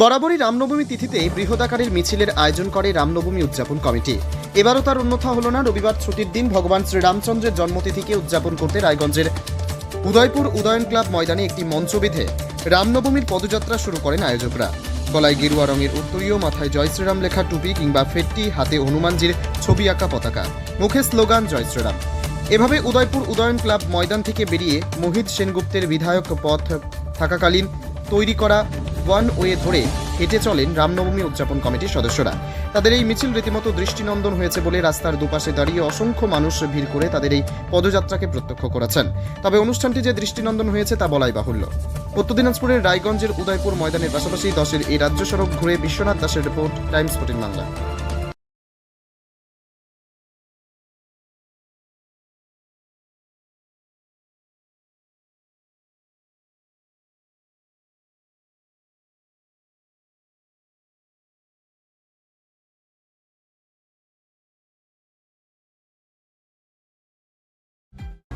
বরাবরই রামনবমী তিথিতে বৃহদাকারের মিছিলের আয়োজন করে রামনবমী উদযাপন কমিটি। এবারও তার অন্যথা হল না, রবিবার ছুটির দিন ভগবান শ্রীরামচন্দ্রের জন্মতিথিকে উদযাপন করতে রায়গঞ্জের উদয়পুর উদয়ন ক্লাব ময়দানে একটি মঞ্চ বিধে রামনবমীর পদযাত্রা শুরু করেন আয়োজকরা। গলায় গেরুয়া রঙের উত্তরীয়, মাথায় জয় শ্রীরাম লেখা টুপি কিংবা ফেটটি, হাতে হনুমানজির ছবি আঁকা পতাকা। মুখে স্লোগান, জয় শ্রীরাম। এভাবে উদয়পুর উদয়ন ক্লাব ময়দান থেকে বেরিয়ে মোহিত সেনগুপ্তের বিধায়ক পথ থাকাকালীন তৈরি করা ওয়ান ওয়ে ধরে হেঁটে চলেন রামনবমী উদযাপন কমিটির সদস্যরা। তাদের এই মিছিল রীতিমতো দৃষ্টিনন্দন হয়েছে বলে রাস্তার দুপাশে দাঁড়িয়ে অসংখ্য মানুষ ভিড় করে তাদের এই পদযাত্রাকে প্রত্যক্ষ করেছেন। তবে অনুষ্ঠানটি যে দৃষ্টিনন্দন হয়েছে তা বলাই বাহুল্য। উত্তর দিনাজপুরের রায়গঞ্জের উদয়পুর ময়দানের পাশাপাশি দশের এই রাজ্য সড়ক ঘুরে বিশ্বনাথ দাসের রিপোর্ট, টাইমস ফোর্টিন বাংলা।